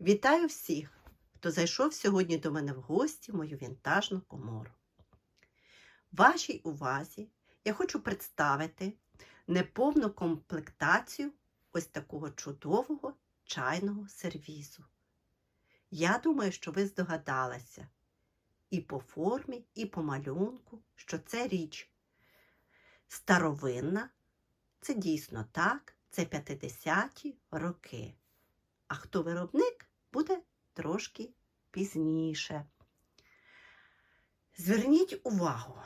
Вітаю всіх, хто зайшов сьогодні до мене в гості в мою вінтажну комору. Вашій увазі я хочу представити неповну комплектацію ось такого чудового чайного сервізу. Я думаю, що ви здогадалися і по формі, і по малюнку, що це річ старовинна. Це дійсно так, це 50-ті роки. А хто виробник, буде трошки пізніше. Зверніть увагу,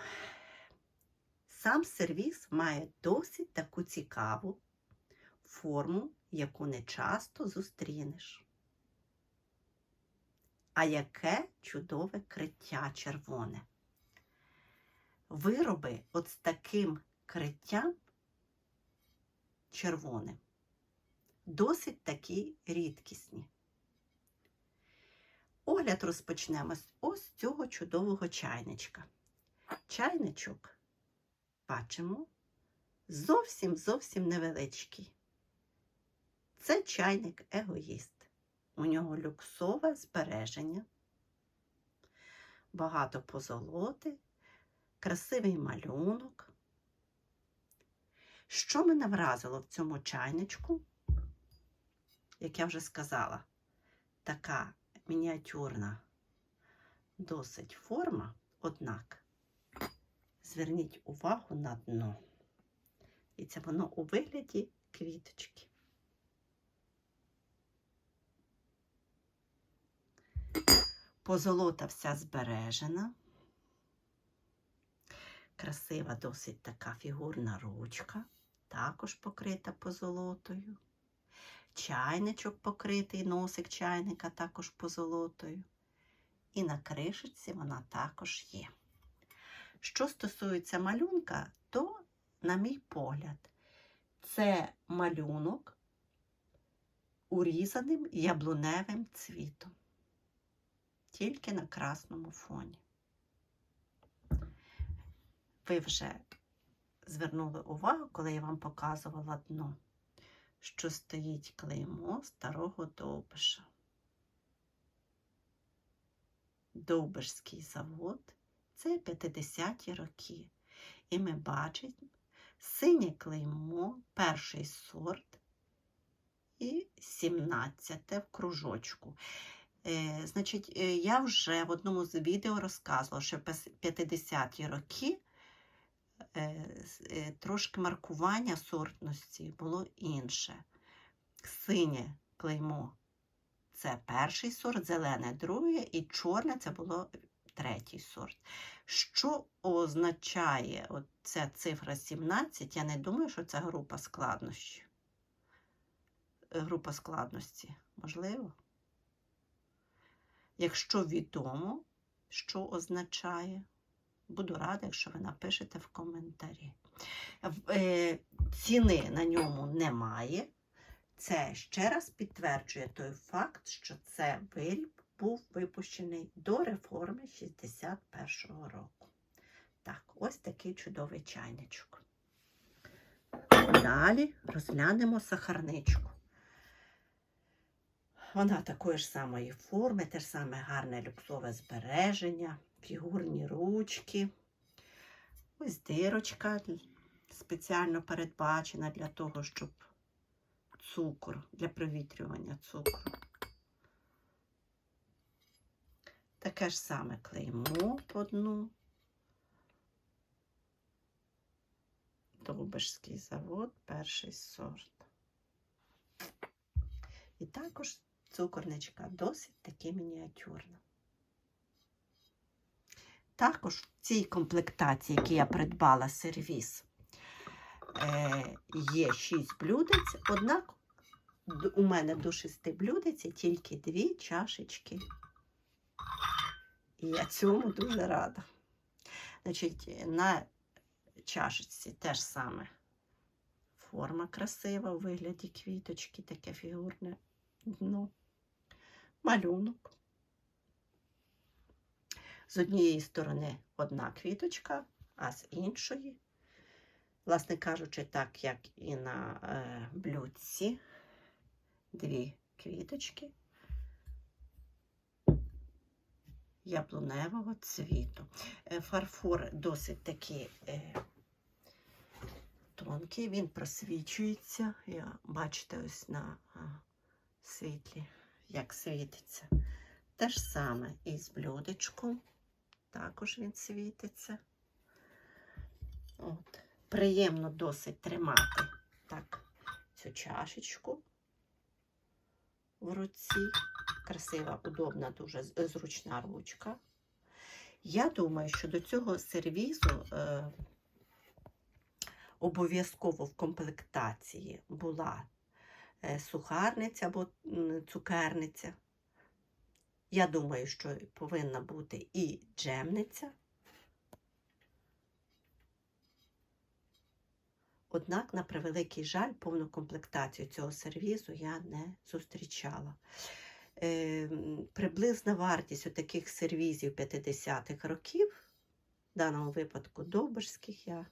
сам сервіс має досить таку цікаву форму, яку не часто зустрінеш. А яке чудове криття червоне. Вироби от з таким криттям червоним досить такі рідкісні. Огляд розпочнемо з ось цього чудового чайничка. Чайничок, бачимо, зовсім зовсім невеличкий. Це чайник егоїст. У нього люксове збереження, багато позолоти, красивий малюнок. Що мене вразило в цьому чайничку? як я вже сказала, така мініатюрна досить форма, однак зверніть увагу на дно. І це воно у вигляді квіточки. Позолота вся збережена. Красива досить така фігурна ручка, також покрита позолотою чайничок покритий, носик чайника також позолотою. І на кришечці вона також є. Що стосується малюнка, то, на мій погляд, це малюнок урізаним яблуневим цвітом, тільки на красному фоні. Ви вже звернули увагу, коли я вам показувала дно що стоїть клеймо старого Довбиша. Довбишський завод це 50-ті роки. І ми бачимо синє клеймо, перший сорт і 17 в кружочку. Е, Значить, е, я вже в одному з відео розказувала, що 50-ті роки трошки маркування сортності було інше. Синє клеймо це перший сорт, зелене друге, і чорне це було третій сорт. Що означає ця цифра 17? Я не думаю, що це група складності. Група складності, можливо? Якщо відомо, що означає, Буду рада, якщо ви напишете в коментарі. Е, ціни на ньому немає. Це ще раз підтверджує той факт, що це виріб був випущений до реформи 61-го року. Так, ось такий чудовий чайничок. Далі розглянемо сахарничку. Вона такої ж самої форми, те ж саме гарне люксове збереження фігурні ручки. Ось дирочка спеціально передбачена для того, щоб цукор, для провітрювання цукру. Таке ж саме клеймо по дну. Довбишський завод, перший сорт. І також цукорничка досить таки мініатюрна. Також в цій комплектації, які я придбала сервіс, е, є 6 блюдець, однак у мене до 6 блюдець тільки 2 чашечки. І я цьому дуже рада. Значить, на чашечці теж саме форма красива у вигляді квіточки, таке фігурне дно, малюнок. З однієї сторони одна квіточка, а з іншої, власне кажучи, так як і на е, блюдці, дві квіточки, яблуневого цвіту. Е, Фарфор досить такий е, тонкий, він просвічується. Я, бачите, ось на а, світлі, як світиться. Те ж саме і з блюдечком. Також він світиться. От. Приємно досить тримати так цю чашечку в руці. Красива, удобна, дуже зручна ручка. Я думаю, що до цього сервізу е, обов'язково в комплектації була сухарниця або цукерниця. Я думаю, що повинна бути і джемниця. Однак, на превеликий жаль, повну комплектацію цього сервізу я не зустрічала. Е, приблизна вартість таких сервізів 50-х років, в даному випадку довбишських, я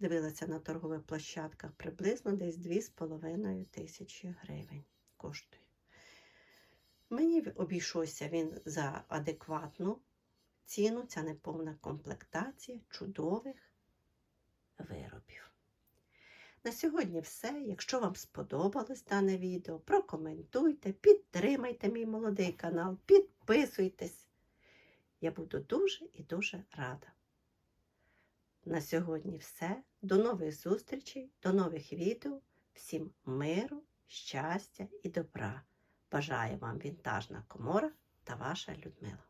дивилася на торгових площадках, приблизно десь 2,5 тисячі гривень коштує. Мені обійшовся він за адекватну ціну, ця неповна комплектація чудових виробів. На сьогодні все. Якщо вам сподобалось дане відео, прокоментуйте, підтримайте мій молодий канал, підписуйтесь. Я буду дуже і дуже рада. На сьогодні все. До нових зустрічей, до нових відео. Всім миру, щастя і добра. Бажаю вам вінтажна комора та ваша Людмила.